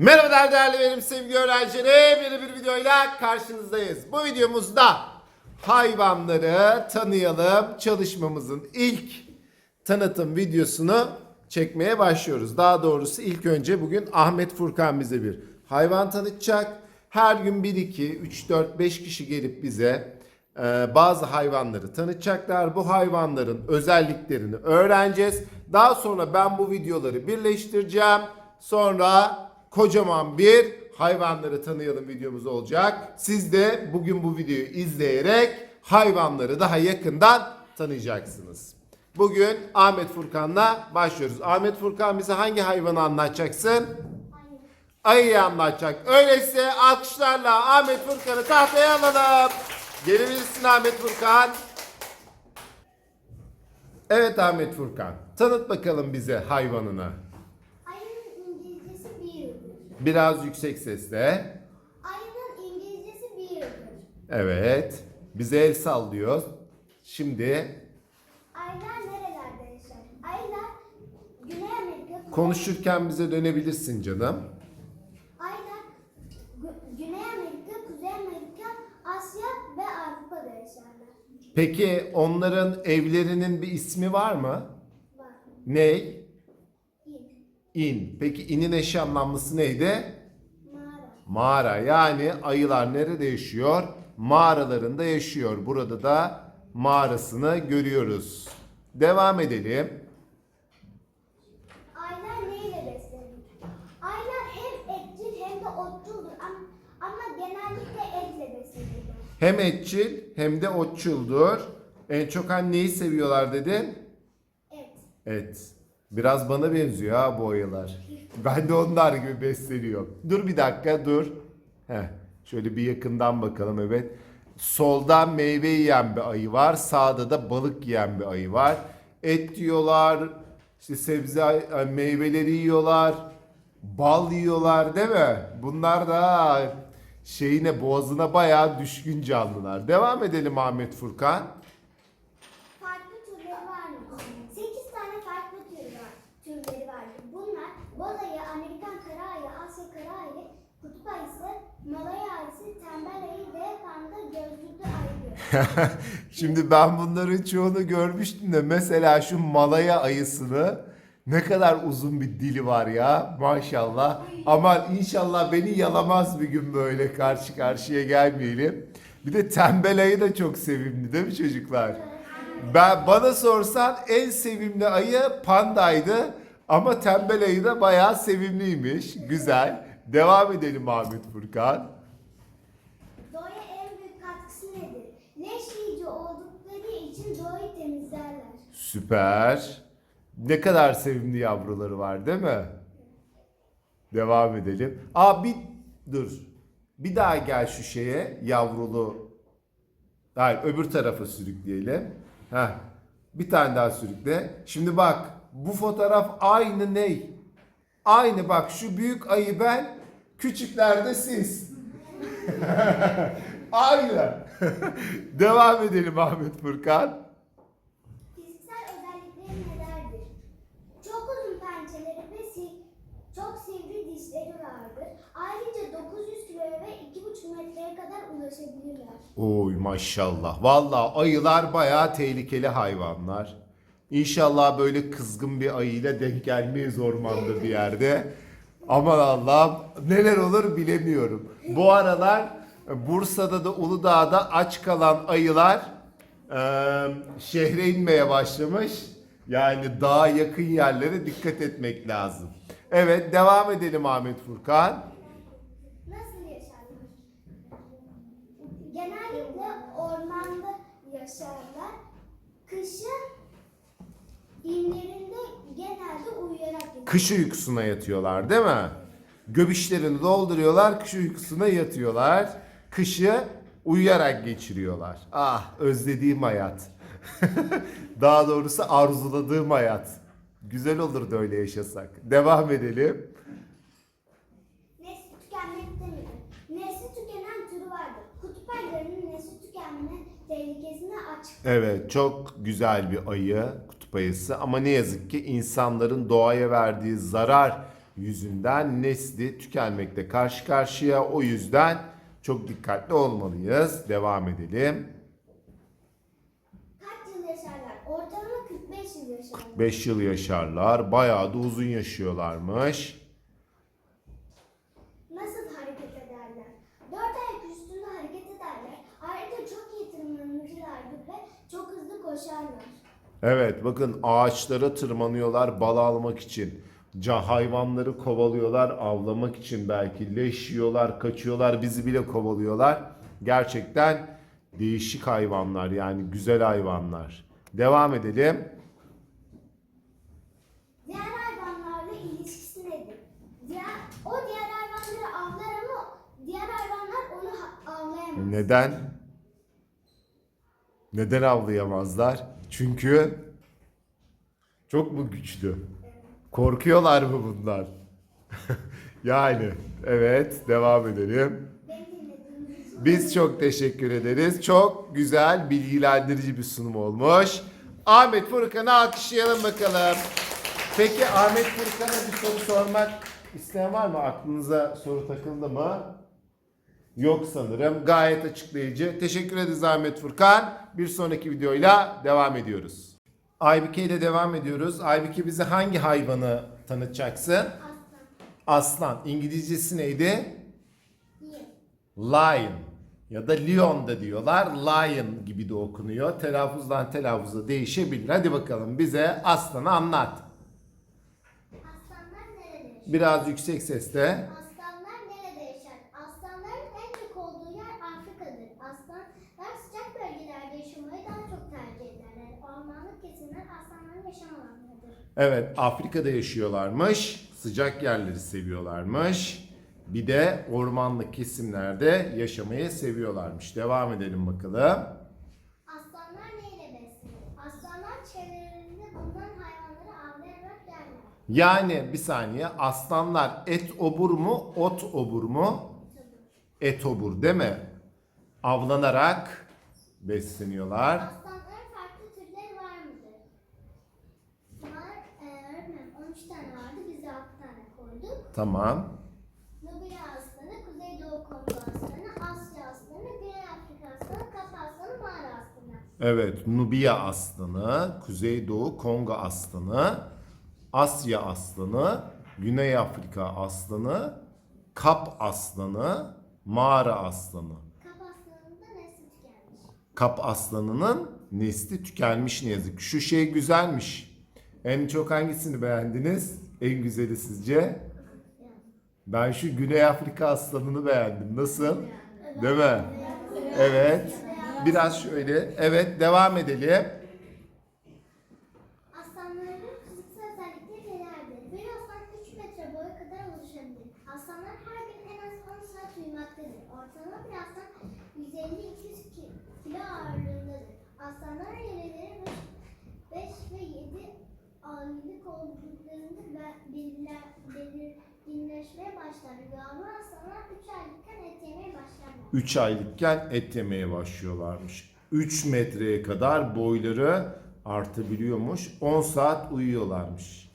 Merhaba değerli benim sevgili öğrencilerim. Yeni bir videoyla karşınızdayız. Bu videomuzda hayvanları tanıyalım. Çalışmamızın ilk tanıtım videosunu çekmeye başlıyoruz. Daha doğrusu ilk önce bugün Ahmet Furkan bize bir hayvan tanıtacak. Her gün 1, 2, 3, 4, 5 kişi gelip bize e, bazı hayvanları tanıtacaklar. Bu hayvanların özelliklerini öğreneceğiz. Daha sonra ben bu videoları birleştireceğim. Sonra kocaman bir hayvanları tanıyalım videomuz olacak. Siz de bugün bu videoyu izleyerek hayvanları daha yakından tanıyacaksınız. Bugün Ahmet Furkan'la başlıyoruz. Ahmet Furkan bize hangi hayvanı anlatacaksın? Ayıyı anlatacak. Öyleyse alkışlarla Ahmet Furkan'ı tahtaya alalım. Gelebilirsin Ahmet Furkan. Evet Ahmet Furkan. Tanıt bakalım bize hayvanını. Biraz yüksek sesle. Ayının İngilizcesi bear'dır. Evet. Bize el sallıyor. Şimdi Aylar nerelerde yaşar? Aylar Güney Amerika, konuşurken bize dönebilirsin canım. Aylar Gü- Güney Amerika, Kuzey Amerika, Asya ve Avrupa'da yaşarlar. Peki onların evlerinin bir ismi var mı? Var. Ney? İn. Peki inin eş anlamlısı neydi? mağara. Mağara. Yani ayılar nerede yaşıyor? Mağaralarında yaşıyor. Burada da mağarasını görüyoruz. Devam edelim. Aylar neyle beslenir? Aylar hem etçil hem de otçuldur ama, ama genellikle etle beslenirler. Hem etçil hem de otçuldur. En çok anneyi seviyorlar dedin. Et. Evet. Biraz bana benziyor ha bu ayılar. Ben de onlar gibi besleniyorum. Dur bir dakika dur. Heh, şöyle bir yakından bakalım evet. Solda meyve yiyen bir ayı var. Sağda da balık yiyen bir ayı var. Et yiyorlar. işte sebze e, meyveleri yiyorlar. Bal yiyorlar değil mi? Bunlar da şeyine boğazına bayağı düşkün canlılar. Devam edelim Ahmet Furkan. Farklı türleri var mı? 8 tane farklı tür var, türleri vardır. Bunlar boz ayı, Amerikan kara ayı, Asya kara ayı, kutup Şimdi ben bunların çoğunu görmüştüm de mesela şu Malaya ayısını ne kadar uzun bir dili var ya maşallah. Aman inşallah beni yalamaz bir gün böyle karşı karşıya gelmeyelim. Bir de tembel ayı da çok sevimli değil mi çocuklar? Ben bana sorsan en sevimli ayı pandaydı ama tembel ayı da bayağı sevimliymiş. Güzel. Devam edelim Ahmet Furkan. Doğaya en büyük katkısı nedir? Leş yiyici oldukları için doğayı temizlerler. Süper. Ne kadar sevimli yavruları var değil mi? Devam edelim. Aa bir dur. Bir daha gel şu şeye yavrulu. Hayır öbür tarafa sürükleyelim. Heh. Bir tane daha sürükle. Şimdi bak bu fotoğraf aynı ney? Aynı bak şu büyük ayı ben, küçüklerde siz. aynı. Devam edelim Ahmet Furkan. Fiziksel özellikleri nelerdir? Çok uzun pençeleri ve si- çok sivri dişleri vardır. Ayrıca 900 kiloya ve 2,5 metreye kadar ulaşabilirler. Oy maşallah. Vallahi ayılar bayağı tehlikeli hayvanlar. İnşallah böyle kızgın bir ayıyla denk gelmeyiz ormanda bir yerde. Aman Allah'ım neler olur bilemiyorum. Bu aralar Bursa'da da Uludağ'da aç kalan ayılar eee, şehre inmeye başlamış. Yani dağa yakın yerlere dikkat etmek lazım. Evet devam edelim Ahmet Furkan. Nasıl yaşarlar? Genellikle ormanda yaşarlar. Kışın inlerinde genelde uyuyarak geçirirler. Kış uykusuna yatıyorlar değil mi? Göbüşlerini dolduruyorlar, kış uykusuna yatıyorlar. Kışı uyuyarak geçiriyorlar. Ah özlediğim hayat. Daha doğrusu arzuladığım hayat. Güzel olurdu öyle yaşasak. Devam edelim. Nesli tükenmekte midir? Nesli tükenen türü vardır. Kutup ayılarının nesli tükenme tehlikesine açık. Evet çok güzel bir ayı kutup ayısı ama ne yazık ki insanların doğaya verdiği zarar yüzünden nesli tükenmekte karşı karşıya. O yüzden çok dikkatli olmalıyız. Devam edelim. Kaç yıl yaşarlar? Ortalama 45 yıl yaşarlar. 5 yıl yaşarlar. Bayağı da uzun yaşıyorlarmış. Nasıl hareket ederler? Dört ayak üstünde hareket ederler. Ayrıca çok iyi tırmanıcılardır ve çok hızlı koşarlar. Evet bakın ağaçlara tırmanıyorlar bal almak için. Ca hayvanları kovalıyorlar avlamak için belki leş yiyorlar kaçıyorlar bizi bile kovalıyorlar. Gerçekten değişik hayvanlar yani güzel hayvanlar. Devam edelim. Diğer hayvanlarla ilişkisi nedir? Diğer, o diğer hayvanları avlar ama diğer hayvanlar onu avlayamaz. Neden? Neden avlayamazlar? Çünkü çok mu güçlü? Korkuyorlar mı bunlar? yani evet devam edelim. Biz çok teşekkür ederiz. Çok güzel, bilgilendirici bir sunum olmuş. Ahmet Furkan'ı alkışlayalım bakalım. Peki Ahmet Furkan'a bir soru sormak isteyen var mı? Aklınıza soru takıldı mı? Yok sanırım. Gayet açıklayıcı. Teşekkür ederiz Ahmet Furkan. Bir sonraki videoyla devam ediyoruz. Aybike ile devam ediyoruz. Aybike bize hangi hayvanı tanıtacaksın? aslan. Aslan. İngilizcesi neydi? Lion ya da Lion da diyorlar. Lion gibi de okunuyor. Telaffuzdan telaffuza değişebilir. Hadi bakalım bize aslanı anlat. Aslanlar nerede? Biraz yüksek sesle. Aslanlar nerede yaşar? Aslanların en çok olduğu yer Afrika'dır. Aslanlar sıcak bölgelerde yaşamayı daha çok tercih ederler. Ormanlık kesimler aslanların yaşam alanlarıdır. Evet Afrika'da yaşıyorlarmış. Sıcak yerleri seviyorlarmış. Bir de ormanlık kesimlerde yaşamayı seviyorlarmış. Devam edelim bakalım. Aslanlar neyle beslenir? Aslanlar çevrelerinde bulunan hayvanları avlayarak yerler. Yani bir saniye aslanlar et obur mu ot obur mu? Et obur değil mi? Avlanarak besleniyorlar. Aslanların farklı türleri var mıdır? Var, e, öğretmenim 13 tane vardı, biz de 6 tane koyduk. Tamam. Nubya aslanı, Kuzeydoğu Kongo aslanı, Asya aslanı, Güney Afrika aslanı, Kaf aslanı, Mağara aslanı. Evet, Nubia aslanı, Kuzeydoğu Kongo aslanı, Asya aslanı, Güney Afrika aslanı, Kap aslanı, Mağara aslanı. Kaf aslanının da nesli tükenmiş. Kap aslanının nesli tükenmiş ne yazık. Şu şey güzelmiş. En çok hangisini beğendiniz? En güzeli sizce? Ben şu Güney Afrika aslanını beğendim. Nasıl? Değil mi? Evet. Biraz şöyle. Evet, devam edelim. Aslanların fiziksel özellikleri nelerdir? Bir aslan 3 metre boya kadar oluşabilir. Aslanlar her gün en az 10 saat uyumaktadır. Ortalama bir aslan 150-200 ki- kilo ağırlığındadır. Aslanların yeleleri 5 ve 7 aylık olduklarında be- belirler- belirginleşmeye başlar. Yavru aslanlar 3 aylıkken et yemeye başlarlar. 3 aylıkken et yemeye başlıyorlarmış. 3 metreye kadar boyları artabiliyormuş. 10 saat uyuyorlarmış.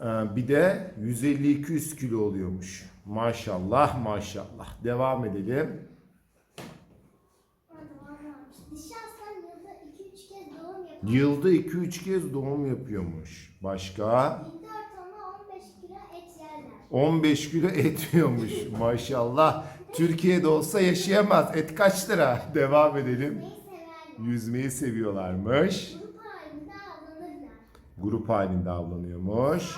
Ee, bir de 150-200 kilo oluyormuş. Maşallah maşallah. Devam edelim. Dişi aslan yılda 2-3 kez doğum yapar. Yılda 2-3 kez doğum yapıyormuş. Başka? Günde ortalama 15 kilo et yerler. 15 kilo et yiyormuş. Maşallah. Türkiye'de olsa yaşayamaz. Et kaç lira? Devam edelim. Yüzmeyi seviyorlarmış. Grup halinde avlanırlar. Grup halinde avlanıyormuş.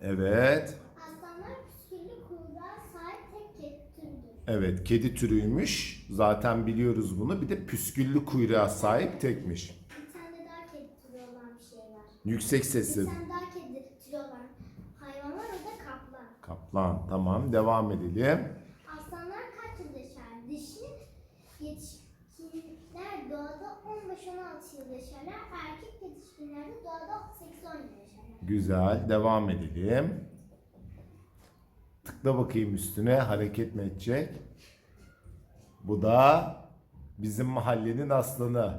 Evet. Aslanlar püsküllü kuyruğa sahip tek kedi türüdür. Evet kedi türüymüş. Zaten biliyoruz bunu. Bir de püsküllü kuyruğa sahip tekmiş. Bir tane daha kedi türü olan bir şey var. Yüksek Bir sesli. tane daha kedi türü olan hayvan var o da kaplan. Tamam devam edelim. Aslanlar kaç yıl yaşar? Dişi yetişkinler doğada 15-16 yıl yaşarlar. Erkek yetişkinler de doğada 8-10 yıl yaşarlar. Güzel. Devam edelim. Tıkla bakayım üstüne. Hareket mi edecek? Bu da Bizim mahallenin aslanı.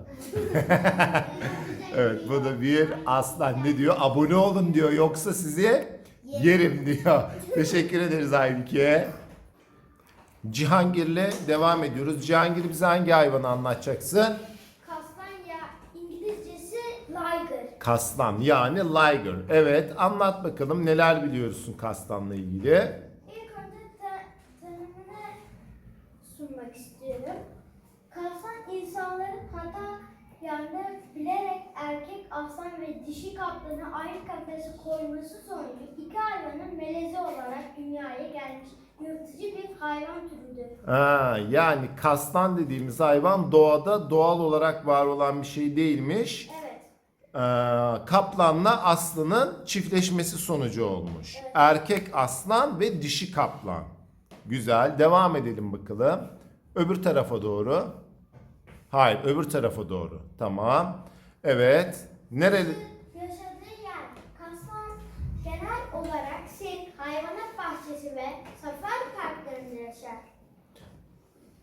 evet bu da bir aslan. Ne diyor? Abone olun diyor. Yoksa sizi yerim diyor. Teşekkür ederiz Aybüke. Cihangir'le devam ediyoruz. Cihangir bize hangi hayvanı anlatacaksın? Kaslan ya İngilizcesi liger. Kaslan yani liger. Evet anlat bakalım neler biliyorsun kaslanla ilgili. İlk önce ta- tanımını sunmak istiyorum. Kaslan insanların hata yanında bilerek erkek aslan ve dişi kaplanı ayrı kafese koyması sonucu iki hayvanın melezi olarak dünyaya gelmiş yırtıcı bir hayvan türüdür. Ha, yani kaslan dediğimiz hayvan doğada doğal olarak var olan bir şey değilmiş. Evet. Ee, kaplanla aslanın çiftleşmesi sonucu olmuş. Evet. Erkek aslan ve dişi kaplan. Güzel. Devam edelim bakalım. Öbür tarafa doğru. Hayır, öbür tarafa doğru. Tamam. Evet. Nereli? Yaşadığı yer kaslan genel olarak sirk, hayvanat bahçesi ve safari parklarında yaşar.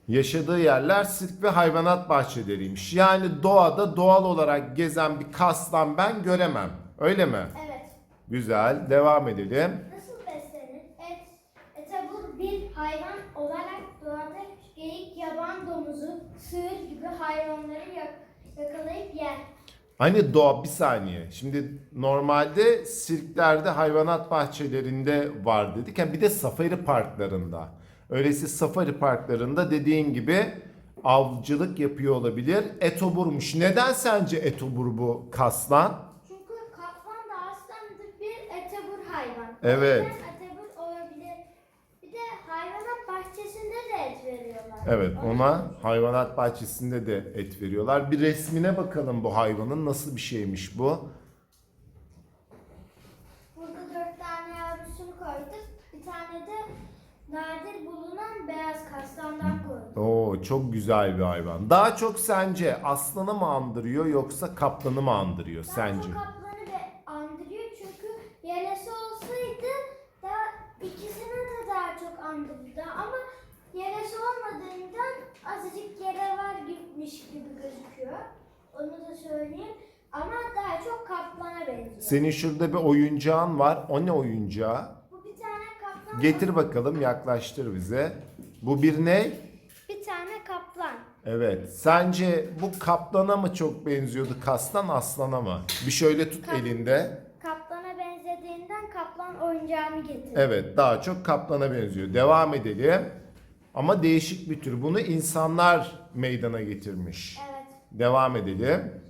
Yaşadığı yerler sirk ve hayvanat bahçeleriymiş. Yani doğada doğal olarak gezen bir kaslan ben göremem. Öyle mi? Evet. Güzel. Devam edelim. Nasıl beslenir? Et, etebur bir hayvan olarak doğada geyik, yaban domuzu, sığır gibi hayvanları yak- yakalayıp yer. Hani doğa bir saniye. Şimdi normalde sirklerde hayvanat bahçelerinde var dedik. Yani bir de safari parklarında. Öyleyse safari parklarında dediğin gibi avcılık yapıyor olabilir. Etoburmuş. Neden sence etobur bu kaslan? Çünkü kaplan da aslandır bir etebur hayvan. Evet. O yüzden etebur olabilir. Bir de hayvanat bahçesinde de et veriyorlar. Evet ona hayvanat bahçesinde de et veriyorlar. Bir resmine bakalım bu hayvanın nasıl bir şeymiş bu. Burada dört tane yavrusunu koyduk. Bir tane de nadir bulunan beyaz kaslandan koyduk. Oo çok güzel bir hayvan. Daha çok sence aslanı mı andırıyor yoksa kaplanı mı andırıyor sence? çok kaplanı ve andırıyor çünkü yelesi olsaydı da ikisini de daha çok andırırdı ama yelesi olmadığından azıcık yere var gitmiş gibi gözüküyor. Onu da söyleyeyim. Ama daha çok kaplana benziyor. Senin şurada bir oyuncağın var. O ne oyuncağı? Bu bir tane kaplan. Getir bakalım yaklaştır bize. Bu bir ne? Bir tane kaplan. Evet. Sence bu kaplana mı çok benziyordu kaslan aslana mı? Bir şöyle tut Kap- elinde. Kaplana benzediğinden kaplan oyuncağını getirdi. Evet daha çok kaplana benziyor. Devam edelim. Ama değişik bir tür. Bunu insanlar meydana getirmiş. Evet. Devam edelim.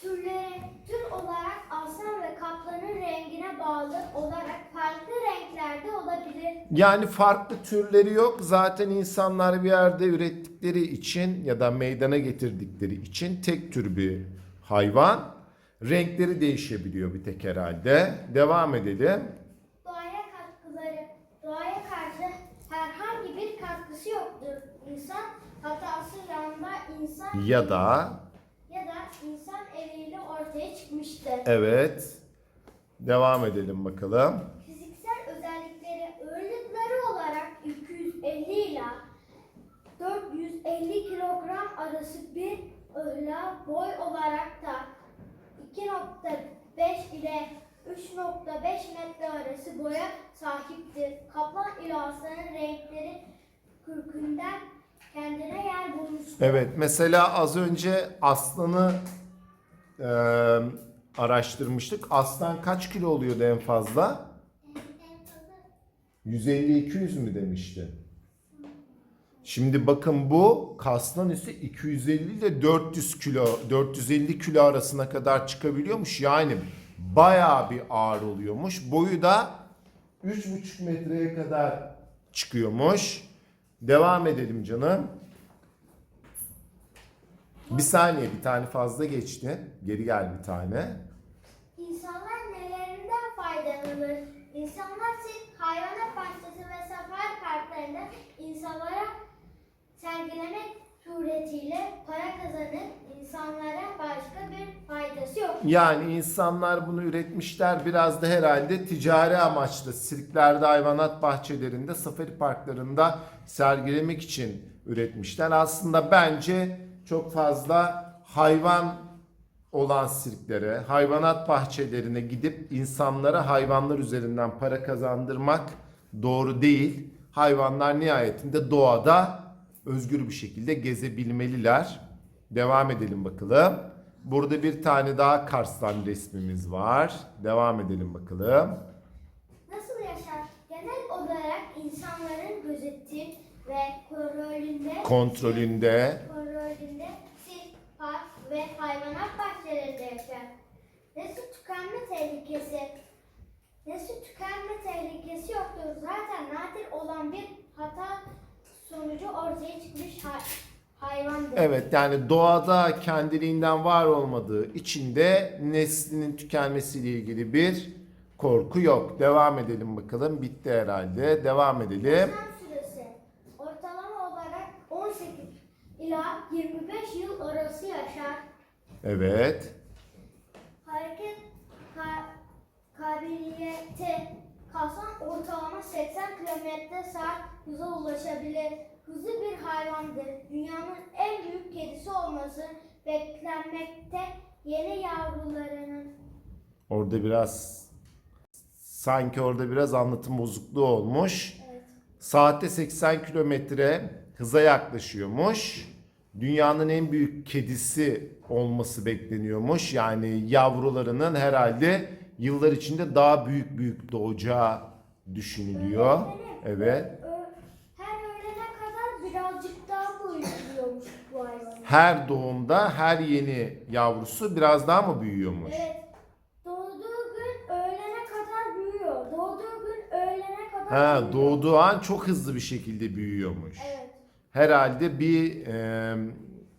Türleri tür olarak aslan ve kaplanın rengine bağlı olarak farklı renklerde olabilir. Yani farklı türleri yok. Zaten insanlar bir yerde ürettikleri için ya da meydana getirdikleri için tek tür bir hayvan. Renkleri değişebiliyor bir tek herhalde. Devam edelim. Doğaya katkıları, doğaya karşı herhangi bir katkısı yoktur. İnsan hatası yanında insan Ya da ya da insan eliyle ortaya çıkmıştır. evet. Devam edelim bakalım. Fiziksel özellikleri ağırlıkları olarak 250 ile 450 kilogram arası bir ığla boy olarak da 2.5 ile 3.5 metre arası boya sahiptir. Kaplan ile aslanın renkleri kürkünden kendine yer bulmuştur. Evet mesela az önce aslanı e, araştırmıştık. Aslan kaç kilo oluyordu en fazla? 150-200 mü demişti? Şimdi bakın bu kaslan ise 250 ile 400 kilo 450 kilo arasına kadar çıkabiliyormuş. Yani bayağı bir ağır oluyormuş. Boyu da 3,5 metreye kadar çıkıyormuş. Devam edelim canım. Bir saniye bir tane fazla geçti. Geri gel bir tane. İnsanlar nelerinden faydalanır? İnsanlar sırf hayvanat bahçesi ve safari parklarında insanlara sergilemek suretiyle para kazanır. İnsanlara başka bir faydası yok. Yani insanlar bunu üretmişler biraz da herhalde ticari amaçlı sirklerde, hayvanat bahçelerinde, safari parklarında sergilemek için üretmişler. Aslında bence çok fazla hayvan olan sirklere, hayvanat bahçelerine gidip insanlara hayvanlar üzerinden para kazandırmak doğru değil. Hayvanlar nihayetinde doğada özgür bir şekilde gezebilmeliler. Devam edelim bakalım. Burada bir tane daha Kars'tan resmimiz var. Devam edelim bakalım. Nasıl yaşar? Genel olarak insanların gözetim ve kontrolünde Kontrolünde kontrolünde sirk, park ve hayvanat bahçelerinde yaşar. Nesli tükenme tehlikesi Nesli tükenme tehlikesi yoktur. Zaten nadir olan bir hata sonucu ortaya çıkmış hay- hayvandır. Evet yani doğada kendiliğinden var olmadığı içinde neslinin tükenmesiyle ilgili bir korku yok. Devam edelim bakalım. Bitti herhalde. Devam edelim. Süresi ortalama olarak 18 ila 25 yıl arası yaşar. Evet. Hareket ka- kabiliyeti kalsan ortalama 80 km saat hıza ulaşabilir. Hızlı bir hayvandır. Dünyanın en büyük kedisi olması beklenmekte. Yeni yavrularının Orada biraz sanki orada biraz anlatım bozukluğu olmuş. evet, Saatte 80 kilometre hıza yaklaşıyormuş. Dünyanın en büyük kedisi olması bekleniyormuş. Yani yavrularının herhalde yıllar içinde daha büyük büyük doğacağı düşünülüyor. Evet. her öğlene kadar birazcık daha büyüyormuş bu hayvan. Her doğumda her yeni yavrusu biraz daha mı büyüyormuş? Evet. Doğduğu gün öğlene kadar büyüyor. Doğduğu gün öğlene kadar Ha, büyüyor. doğduğu an çok hızlı bir şekilde büyüyormuş. Evet. Herhalde bir e,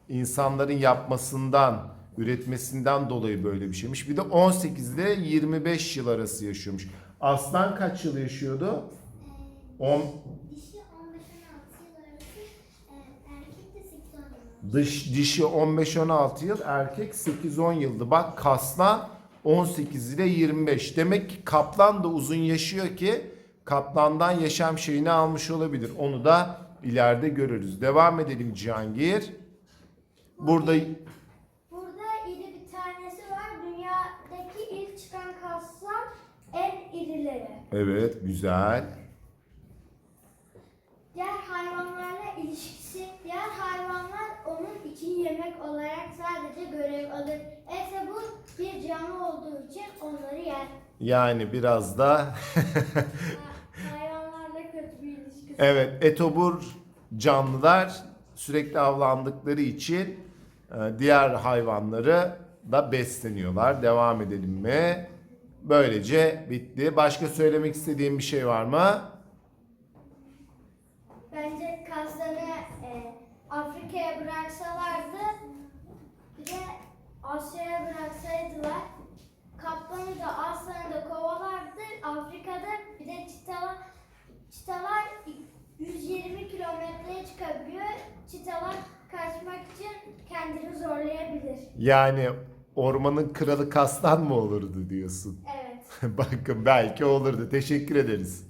insanların yapmasından, üretmesinden dolayı böyle bir şeymiş. Bir de 18 ile 25 yıl arası yaşıyormuş. Aslan kaç yıl yaşıyordu? On, Dişi 15-16 yıl arası, e, erkek de 8-10 yıl. dış, dişi 15-16 yıl, erkek 8-10 yıldı. Bak kaslan 18 ile 25. Demek ki kaplan da uzun yaşıyor ki kaplandan yaşam şeyini almış olabilir. Onu da ileride görürüz. Devam edelim Cihangir. Burada iri bir tanesi var. Dünyadaki ilk çıkan kaslar en irileri. Evet güzel. Diğer hayvanlarla ilişkisi, diğer hayvanlar onun için yemek olarak sadece görev alır. Ese bu bir canlı olduğu için onları yer. Yani biraz da Ha- Hayvanlarla kötü bir ilişkisi. evet etobur canlılar sürekli avlandıkları için e, diğer hayvanları da besleniyorlar. Devam edelim mi? Böylece bitti. Başka söylemek istediğim bir şey var mı? Bence kasları e, Afrika'ya bıraksalardı bir de Asya'ya bıraksaydılar kaplanı da aslanı da kovalardı Afrika'da bir de çitalar çitalar 120 kilometreye çıkabiliyor. Çitalar kaçmak için kendini zorlayabilir. Yani ormanın kralı kaslan mı olurdu diyorsun? Evet. Bakın belki olurdu. Teşekkür ederiz.